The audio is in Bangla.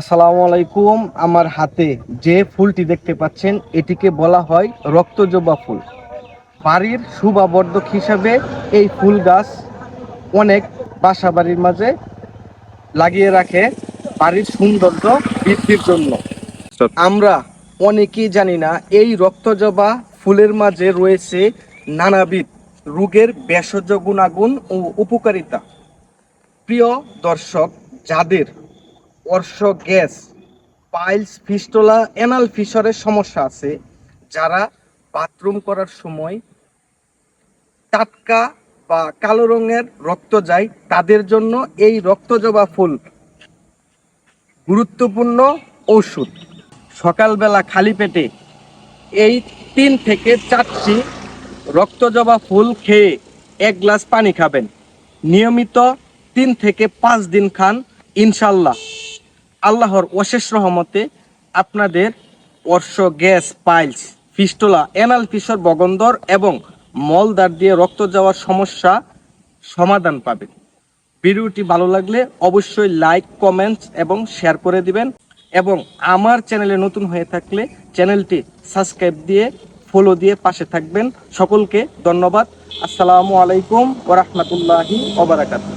আসসালামু আলাইকুম। আমার হাতে যে ফুলটি দেখতে পাচ্ছেন, এটিকে বলা হয় রক্তজবা ফুল। বাড়ির শুভাবর্ধক হিসাবে এই ফুল গাছ অনেক বাসা বাড়ির মাঝে লাগিয়ে রাখে বাড়ির সৌন্দর্য বৃদ্ধির জন্য। আমরা অনেকেই জানি না, এই রক্তজবা ফুলের মাঝে রয়েছে নানাবিধ রোগের ভেষজ গুণাগুণ ও উপকারিতা। প্রিয় দর্শক, যাদের অর্শ গ্যাস, পাইলস, ফিস্টোলা, এনাল ফিশরের সমস্যা আছে, যারা বাথরুম করার সময় টাটকা বা কালো রঙের রক্ত যায়, তাদের জন্য এই রক্তজবা ফুল গুরুত্বপূর্ণ ঔষধ। সকালবেলা খালি পেটে এই তিন থেকে চারটি রক্তজবা ফুল খেয়ে এক গ্লাস পানি খাবেন। নিয়মিত তিন থেকে পাঁচ দিন খান, ইনশাল্লাহ। আল্লাহর অশেষ রহমতে আপনাদের অর্শ, gas, piles fistula anal, fissure, বগন্দর এবং মলদার দিয়ে রক্ত যাওয়ার সমস্যা সমাধান পাবেন। ভিডিওটি ভালো লাগলে অবশ্যই লাইক, কমেন্টস এবং শেয়ার করে দিবেন এবং আমার চ্যানেলে নতুন হয়ে থাকলে চ্যানেলটি সাবস্ক্রাইব দিয়ে ফলো দিয়ে পাশে থাকবেন। সকলকে ধন্যবাদ। আসসালামু আলাইকুম ওরহমতুল্লাহি ওবরাকাতুহ